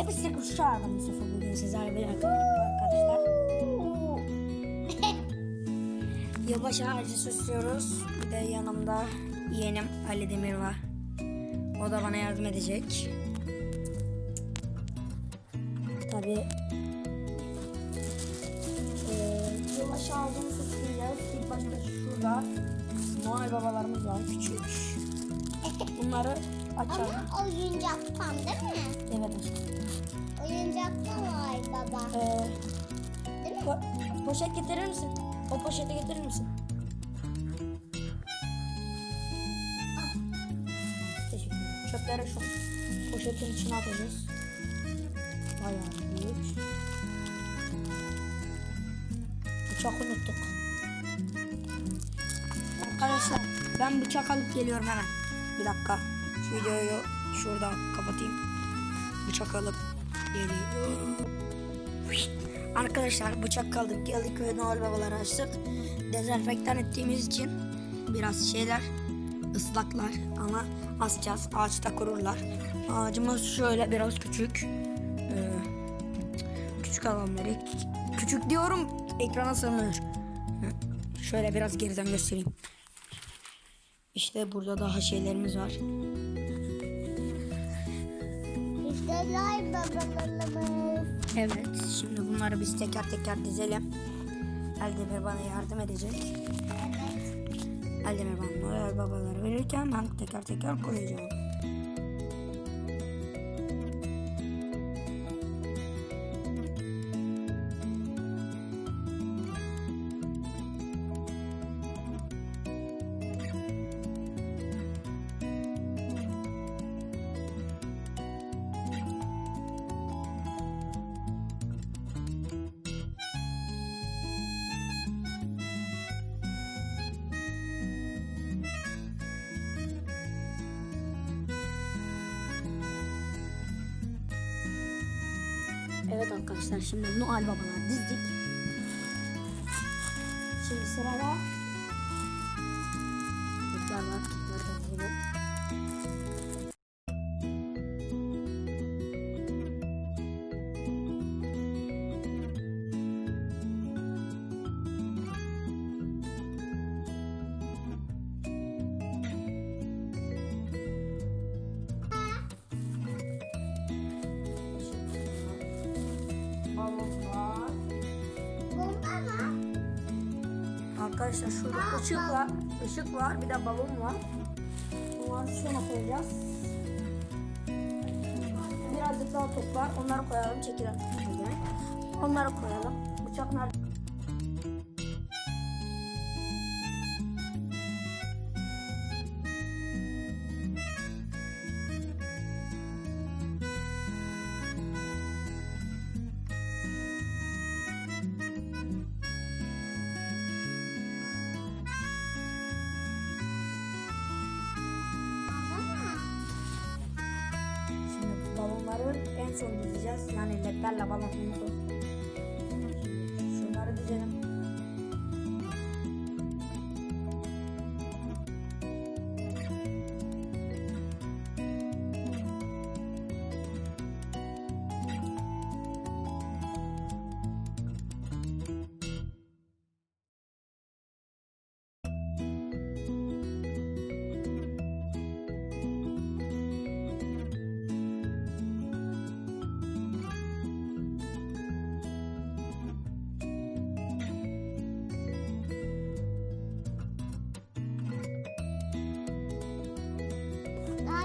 Hepsi bu sefer bugün sizlerle birlikte arkadaşlar. Yılbaşı ağacı süslüyoruz. Bir de yanımda yeğenim Ali Demir var. O da bana yardım edecek. Tabii eee yılbaşı ağacını süsleyeceğiz. İlk başta şurada Noel babalarımız var küçük. Bunları açalım. Ama oyuncaktan değil mi? Evet aşkım. Oyuncaktan var baba. Ee, Değil mi? po- poşet getirir misin? O poşeti getirir misin? Teşekkür ederim. Çöpleri şu poşetin içine atacağız. Bayağı büyük. Bıçak unuttuk. Arkadaşlar ben bıçak alıp geliyorum hemen. Bir dakika. Videoyu şurada kapatayım. Bıçak alıp geliyorum. Arkadaşlar bıçak kaldık geldik ve Noel babaları açtık. Dezenfektan ettiğimiz için biraz şeyler ıslaklar ama asacağız. Ağaçta kururlar. Ağacımız şöyle biraz küçük. Ee, küçük alanları. Küçük diyorum ekrana sığmıyor. Şöyle biraz geriden göstereyim. İşte burada daha şeylerimiz var. Babalarımız. Evet, şimdi bunları biz teker teker dizelim. Eldemir bana yardım edecek. Evet. Eldemir bana Noel babaları verirken ben teker teker koyacağım. Evet arkadaşlar şimdi Noel babalar dizdik. Şimdi sırada Arkadaşlar şurada ışık var. Işık var. Bir de balon var. Bunları şuna koyacağız. Birazcık daha top var. Onları koyalım. Çekilen. Onları koyalım. Bıçak nerede? En son dizeceğiz. Yani ledlerle balon en.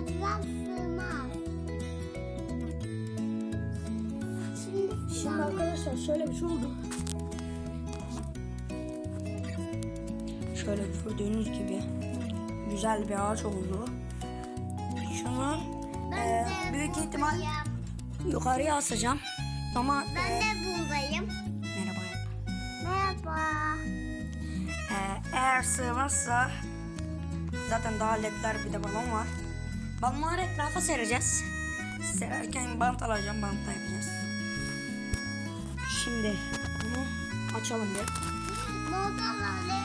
Lacivert sığmaz. Şimdi Şimdi arkadaşlar şöyle bir şey oldu. Şöyle gördüğünüz gibi güzel bir ağaç oldu. Şunu ben e, büyük ihtimal buradayım. yukarıya asacağım. Ama Ben e, de buradayım. merhaba. Merhaba. E, eğer sığmazsa zaten daha ledler bir de balon var. Balonları etrafa sereceğiz. Sererken bant alacağım, bantla yapacağız. Şimdi bunu açalım bir. Modalar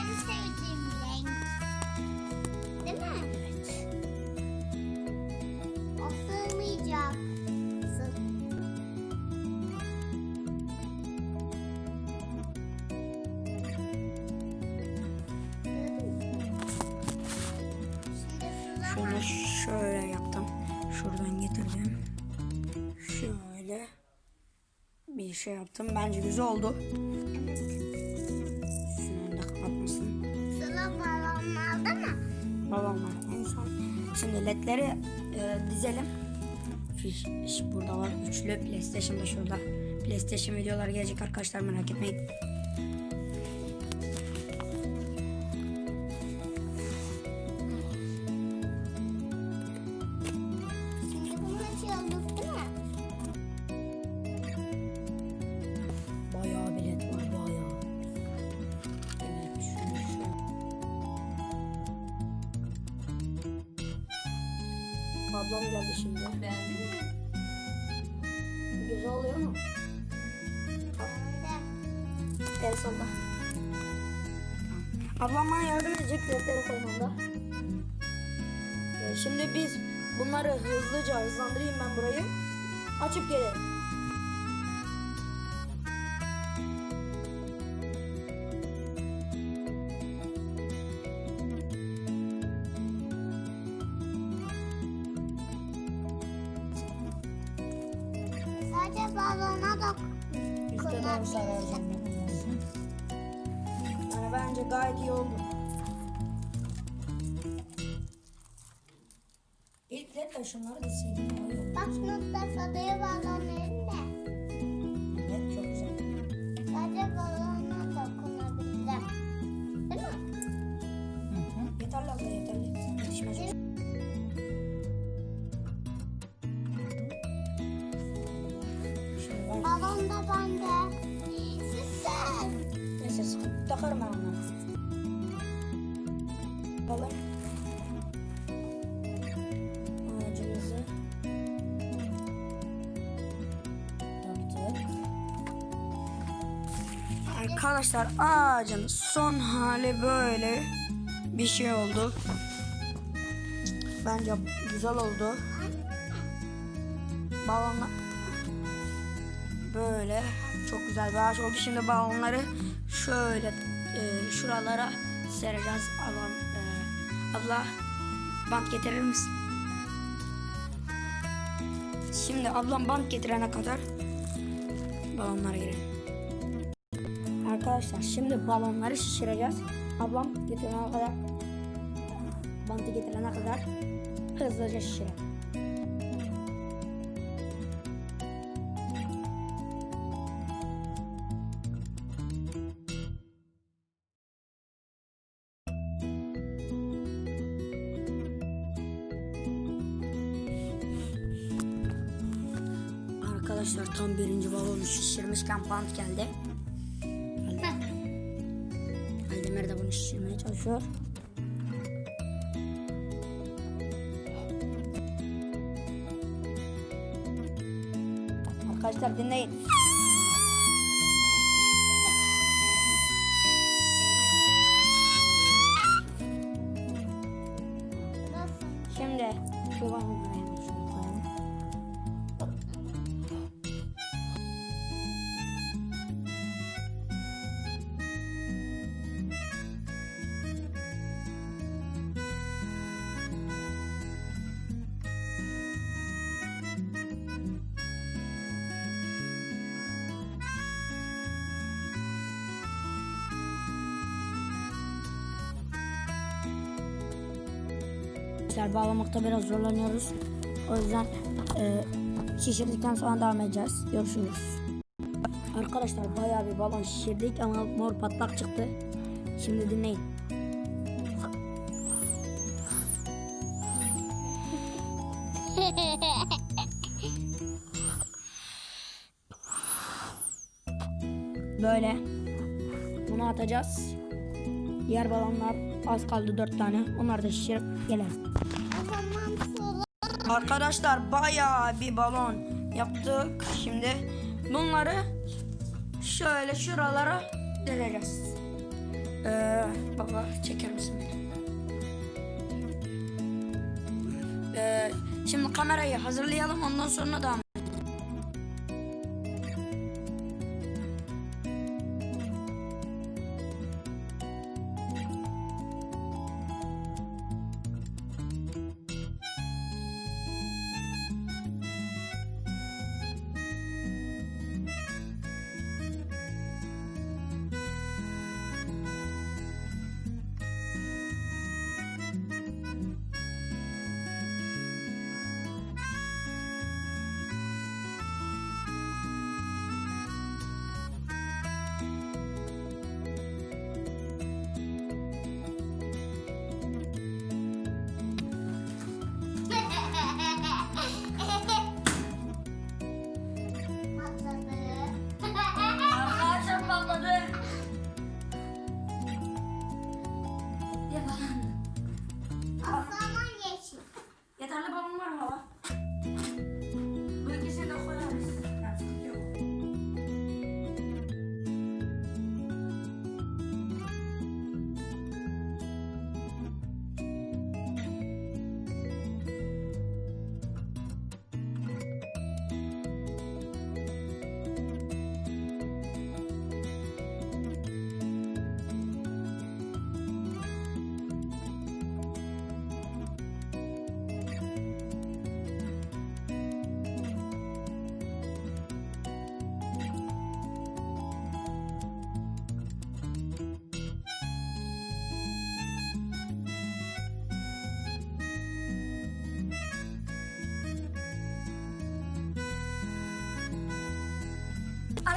bir şey yaptım. Bence güzel oldu. Şunu da kapatmasın. Sıla balonlarda mı? Balonlar en son. Şimdi ledleri e, dizelim. Fiş, burada var. Üçlü PlayStation da şurada. PlayStation videolar gelecek arkadaşlar merak etmeyin. Ablam geldi şimdi. Beğendin mi? Güzel oluyor mu? El salla. Ablam bana yardım edecek ledleri koymamda. Ee, şimdi biz bunları hızlıca hızlandırayım ben burayı. Açıp gelelim. Balona. Üstte doğru sararacağım. Yani bence gayet iyi oldu. İlk de şunları daha iyi oldu. Bak Mustafa dayı balon elinde. Şimdi ben bende. Süper. neyse sıkıp takarım. Arkadaşlar ağacın son hali böyle bir şey oldu. Bence güzel oldu. Balonla böyle çok güzel bir ağaç oldu. Şimdi balonları şöyle e, şuralara sereceğiz. Ablam, e, abla bant getirir misin? Şimdi ablam bant getirene kadar balonlara girelim. Arkadaşlar şimdi balonları şişireceğiz. Ablam getirene kadar bantı getirene kadar hızlıca şişirelim. Arkadaşlar tam birinci balonu şişirmişken bant geldi. Aydemir de bunu şişirmeye çalışıyor. Arkadaşlar dinleyin. Şimdi şu balonları hemen Arkadaşlar bağlamakta biraz zorlanıyoruz. O yüzden e, şişirdikten sonra devam edeceğiz. Görüşürüz. Arkadaşlar bayağı bir balon şişirdik ama mor patlak çıktı. Şimdi dinleyin. Böyle. Bunu atacağız. Diğer balonlar az kaldı dört tane. Onları da şişirip gelelim. Arkadaşlar bayağı bir balon yaptık. Şimdi bunları şöyle şuralara dizeceğiz. Ee, baba çeker misin beni? Ee, şimdi kamerayı hazırlayalım ondan sonra devam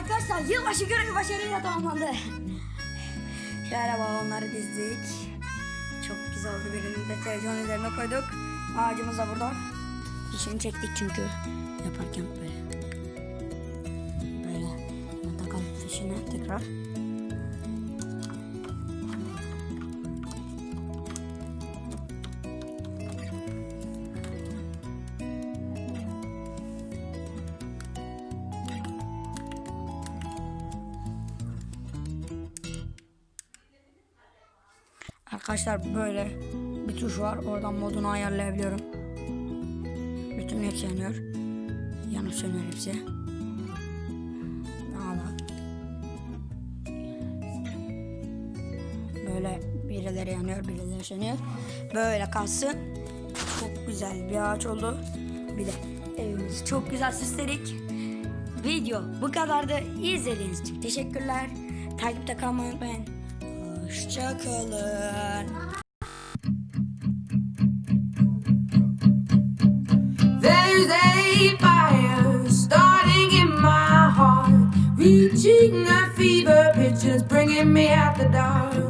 Arkadaşlar yılbaşı görevi başarıyla tamamlandı. Şöyle balonları dizdik. Çok güzel oldu. Birini de üzerine koyduk. Ağacımız da burada. İşini çektik çünkü yaparken böyle. Böyle. Hemen takalım fişini tekrar. Arkadaşlar böyle bir tuş var. Oradan modunu ayarlayabiliyorum. Bütün hepsi yanıyor. Yanıp sönüyor hepsi. Valla. Böyle birileri yanıyor, birileri sönüyor. Böyle kalsın. Çok güzel bir ağaç oldu. Bir de evimizi çok güzel süsledik. Video bu kadardı. İzlediğiniz için teşekkürler. Takipte kalmayı unutmayın. There's a fire starting in my heart, reaching a fever pitch, just bringing me out the dark.